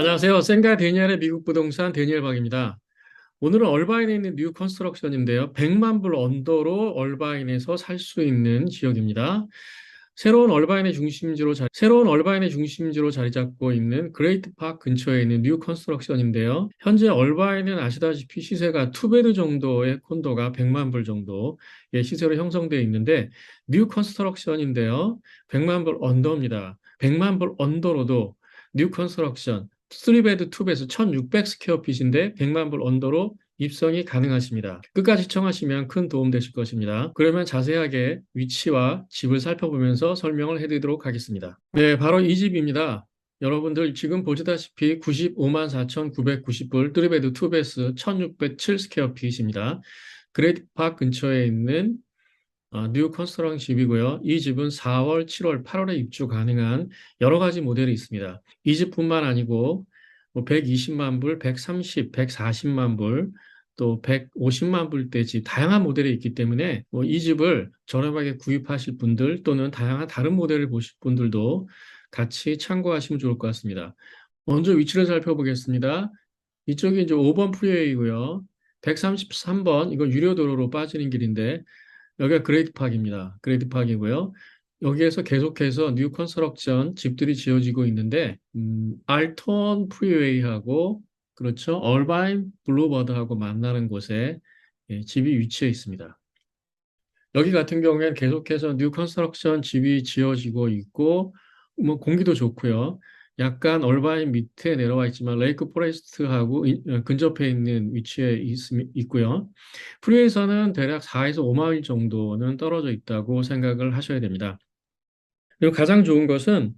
안녕하세요. 센가 데니엘의 미국 부동산 데니엘 박입니다. 오늘은 얼바인에 있는 뉴 컨스트럭션인데요. 100만 불 언더로 얼바인에서 살 수 있는 지역입니다. 새로운 얼바인의 중심지로 자, 새로운 얼바인의 중심지로 자리 잡고 있는 그레이트 파크 근처에 있는 뉴 컨스트럭션인데요. 현재 얼바인은 아시다시피 시세가 투베드 정도의 콘도가 100만 불 정도의 시세로 형성되어 있는데 뉴 컨스트럭션인데요. 100만 불 언더입니다. 100만 불 언더로도 뉴 컨스트럭션 3베드 2베스 1600 스퀘어핏인데 100만 불 언더로 입성이 가능하십니다. 끝까지 시청하시면 큰 도움 되실 것입니다. 그러면 자세하게 위치와 집을 살펴보면서 설명을 해드리도록 하겠습니다. 네, 바로 이 집입니다. 여러분들 지금 보시다시피 95만 4,990불 3베드 2베스 1607 스퀘어핏입니다. 그레이트 파크 근처에 있는 어, 뉴 컨스트럭 집이고요. 이 집은 4월, 7월, 8월에 입주 가능한 여러 가지 모델이 있습니다. 이 집뿐만 아니고 뭐 120만 불, 130, 140만 불, 또 150만 불대지 다양한 모델이 있기 때문에 뭐 이 집을 저렴하게 구입하실 분들 또는 다양한 다른 모델을 보실 분들도 같이 참고하시면 좋을 것 같습니다. 먼저 위치를 살펴보겠습니다. 이쪽이 이제 5번 프리웨이고요. 133번 이거 유료 도로로 빠지는 길인데 여기가 그레이트 파크입니다. 그레이트 파크이고요. 여기에서 계속해서 뉴 컨스트럭션 집들이 지어지고 있는데 음, 알톤 프리웨이하고 그렇죠. 얼바인 블루버드하고 만나는 곳에 예, 집이 위치해 있습니다. 여기 같은 경우에는 계속해서 뉴 컨스트럭션 집이 지어지고 있고 뭐 공기도 좋고요. 약간 얼바인 밑에 내려와 있지만 레이크 포레스트하고 어, 근접해 있는 위치에 있, 있고요. 프리에서는 대략 4에서 5마일 정도는 떨어져 있다고 생각을 하셔야 됩니다. 그리고 가장 좋은 것은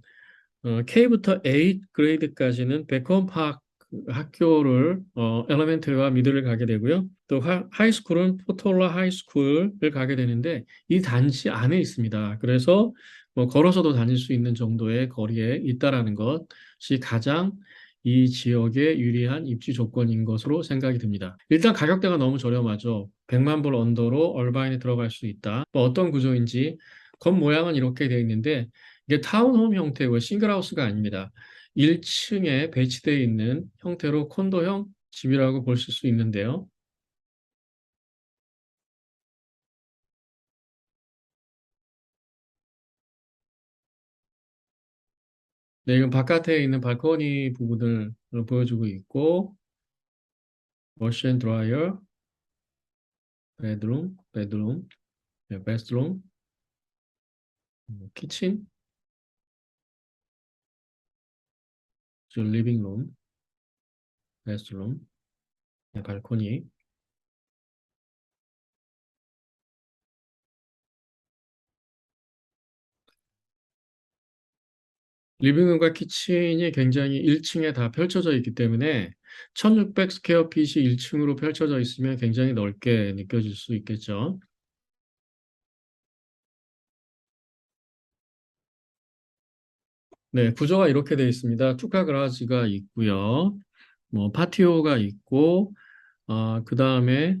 어, K부터 8 그레이드까지는 베컨 파크 학교를 어, 엘레멘트리와 미들을 가게 되고요. 또 하, 하이스쿨은 포톨라 하이스쿨을 가게 되는데 이 단지 안에 있습니다. 그래서 뭐 걸어서도 다닐 수 있는 정도의 거리에 있다라는 것이 가장 이 지역에 유리한 입지 조건인 것으로 생각이 듭니다. 일단 가격대가 너무 저렴하죠. 100만 불 언더로 얼바인에 들어갈 수 있다. 뭐 어떤 구조인지 겉 모양은 이렇게 되어 있는데 이게 타운홈 형태고 싱글하우스가 아닙니다. 1층에 배치되어 있는 형태로 콘도형 집이라고 보실 수 있는데요. 네, 이건 바깥에 있는 발코니 부분을 보여주고 있고, 워시 앤 드라이어, 베드룸, 베드룸, 네, 베스룸, 음, 키친, 리빙룸, 베스룸, 네, 발코니, 리빙룸과 키친이 굉장히 1층에 다 펼쳐져 있기 때문에 1600 스퀘어핏이 1층으로 펼쳐져 있으면 굉장히 넓게 느껴질 수 있겠죠. 네, 구조가 이렇게 되어 있습니다. 투카 그라지가 있고요. 뭐 파티오가 있고 어, 그 다음에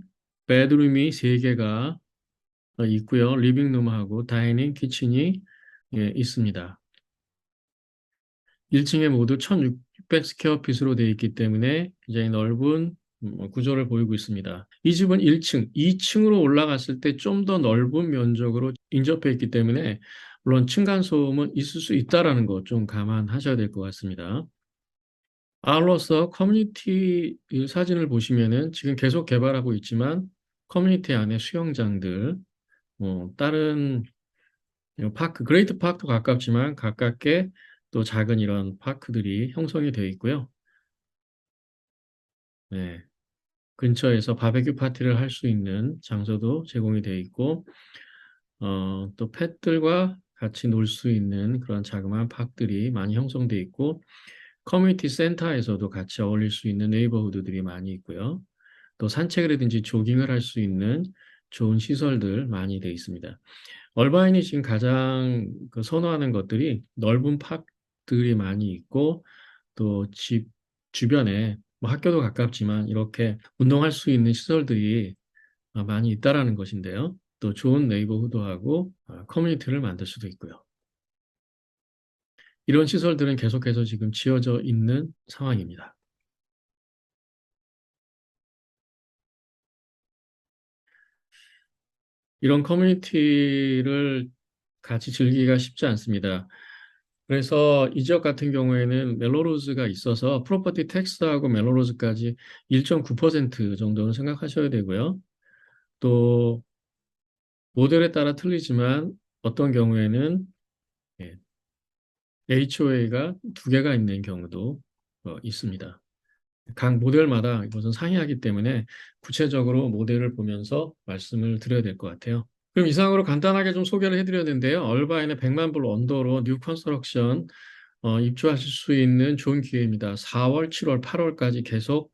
베드룸이 3개가 있고요. 리빙룸하고 다이닝 키친이 예, 있습니다. 1층에 모두 1600 스퀘어핏으로 되어 있기 때문에 굉장히 넓은 음, 구조를 보이고 있습니다. 이 집은 1층, 2층으로 올라갔을 때 좀 더 넓은 면적으로 인접해 있기 때문에 물론 층간소음은 있을 수 있다는 거좀 감안하셔야 될 것 같습니다. 아울러서 커뮤니티 사진을 보시면은 지금 계속 개발하고 있지만 커뮤니티 안에 수영장들, 뭐 다른 파크, 그레이트 파크도 가깝지만 가깝게 또 작은 이런 파크들이 형성이 되어 있고요. 네. 근처에서 바베큐 파티를 할 수 있는 장소도 제공이 되어 있고, 어, 또 펫들과 같이 놀 수 있는 그런 자그마한 파크들이 많이 형성되어 있고, 커뮤니티 센터에서도 같이 어울릴 수 있는 네이버후드들이 많이 있고요. 또 산책이라든지 조깅을 할 수 있는 좋은 시설들 많이 되어 있습니다. 얼바인이 지금 가장 그 선호하는 것들이 넓은 파크 들이 많이 있고 또 집 주변에 뭐 학교도 가깝지만 이렇게 운동할 수 있는 시설들이 어, 많이 있다라는 것인데요. 또 좋은 네이버후드하고 어, 커뮤니티를 만들 수도 있고요. 이런 시설들은 계속해서 지금 지어져 있는 상황입니다. 이런 커뮤니티를 같이 즐기기가 쉽지 않습니다. 그래서 이 지역 같은 경우에는 멜로로즈가 있어서 프로퍼티 텍스하고 멜로로즈까지 1.9% 정도는 생각하셔야 되고요. 또 모델에 따라 틀리지만 어떤 경우에는 HOA가 두 개가 있는 경우도 어, 있습니다. 각 모델마다 이것은 상이하기 때문에 구체적으로 모델을 보면서 말씀을 드려야 될 것 같아요. 그럼 이상으로 간단하게 좀 소개를 해드렸는데요. 얼바인의 100만 불 언더로 뉴 컨스트럭션 어, 입주하실 수 있는 좋은 기회입니다. 4월, 7월, 8월까지 계속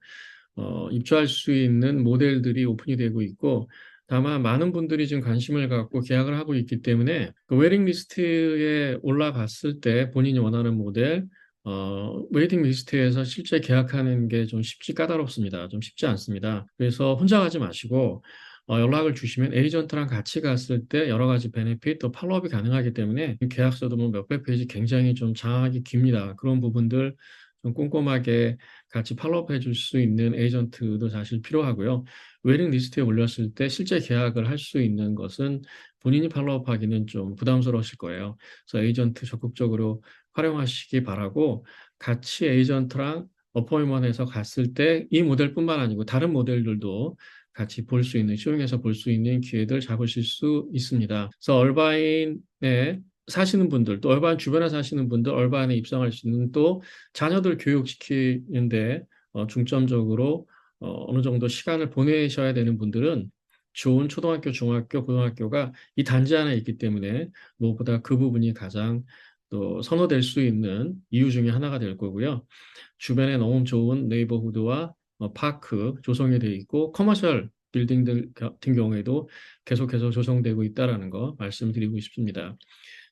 어, 입주할 수 있는 모델들이 오픈이 되고 있고 다만 많은 분들이 지금 관심을 갖고 계약을 하고 있기 때문에 그 웨딩 리스트에 올라갔을 때 본인이 원하는 모델 어, 웨이팅 리스트에서 실제 계약하는 게 좀 쉽지 까다롭습니다. 좀 쉽지 않습니다. 그래서 혼자 가지 마시고 어, 연락을 주시면 에이전트랑 같이 갔을 때 여러 가지 베네핏 또 팔로업이 가능하기 때문에 계약서도 뭐 몇백 페이지 굉장히 좀 장하기 깁니다. 그런 부분들 좀 꼼꼼하게 같이 팔로업 해줄 수 있는 에이전트도 사실 필요하고요. 웨딩 리스트에 올렸을 때 실제 계약을 할 수 있는 것은 본인이 팔로업 하기는 좀 부담스러우실 거예요. 그래서 에이전트 적극적으로 활용하시기 바라고 같이 에이전트랑 어포인먼트에서 갔을 때 이 모델뿐만 아니고 다른 모델들도 같이 볼 수 있는 시용해서 볼 수 있는 기회들 잡으실 수 있습니다. 그래서 얼바인에 사시는 분들, 또 얼바인 주변에 사시는 분들, 얼바인에 입성할 수 있는 또 자녀들 교육시키는데 어, 중점적으로 어, 어느 정도 시간을 보내셔야 되는 분들은 좋은 초등학교, 중학교, 고등학교가 이 단지 안에 있기 때문에 무엇보다 그 부분이 가장 또 선호될 수 있는 이유 중에 하나가 될 거고요. 주변에 너무 좋은 네이버후드와 어, 파크 조성이 되어 있고 커머셜 빌딩 들 같은 경우에도 계속해서 조성되고 있다는 거 말씀드리고 싶습니다.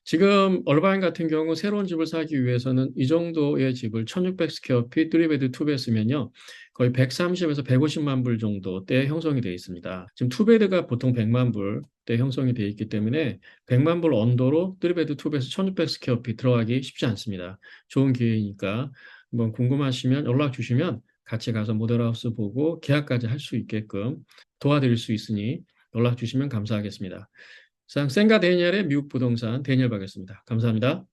지금 얼바인 같은 경우 새로운 집을 사기 위해서는 이 정도의 집을 1600 스퀘어핏 3베드 2베스면요. 거의 130에서 150만 불 정도 대 형성이 되어 있습니다. 지금 2베드가 보통 100만 불 대 형성이 되어 있기 때문에 100만 불 언더로 3베드 2베스 1600 스퀘어핏 들어가기 쉽지 않습니다. 좋은 기회이니까 한번 궁금하시면 연락 주시면 같이 가서 모델하우스 보고 계약까지 할 수 있게끔 도와드릴 수 있으니 연락 주시면 감사하겠습니다. 이상 생가 데니엘의 미국 부동산 데니엘 박이었습니다. 감사합니다.